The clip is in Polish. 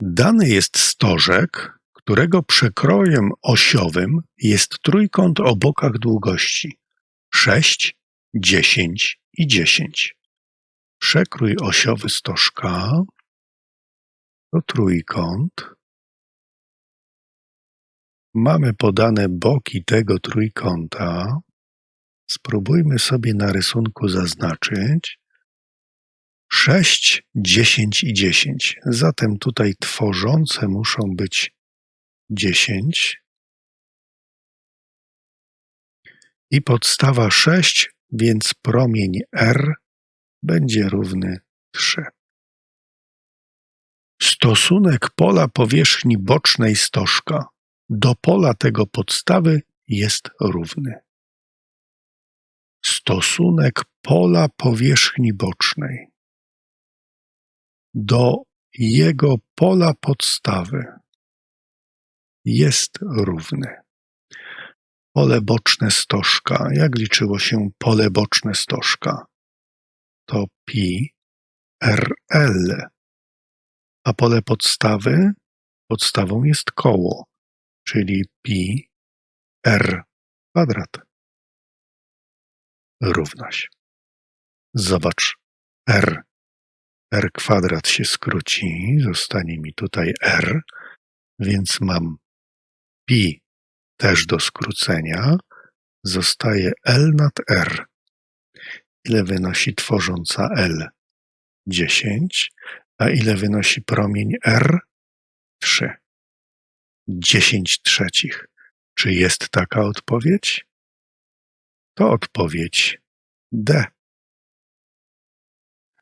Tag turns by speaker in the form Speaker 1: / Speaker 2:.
Speaker 1: Dany jest stożek, którego przekrojem osiowym jest trójkąt o bokach długości 6, 10 i 10. Przekrój osiowy stożka to trójkąt. Mamy podane boki tego trójkąta. Spróbujmy sobie na rysunku zaznaczyć. 6, 10 i 10. Zatem tutaj tworzące muszą być 10. I podstawa 6, więc promień R będzie równy 3. Stosunek pola powierzchni bocznej stożka do pola tego podstawy jest równy. Stosunek pola powierzchni bocznej do jego pola podstawy jest równy. Pole boczne stożka. Jak liczyło się pole boczne stożka? To pi rl. A pole podstawy? Podstawą jest koło, czyli pi r kwadrat. Równość. Zobacz. r. r kwadrat się skróci, zostanie mi tutaj r, więc mam pi też do skrócenia, zostaje L nad R. Ile wynosi tworząca L? 10. A ile wynosi promień R? 3. 10 trzecich. Czy jest taka odpowiedź? To odpowiedź D.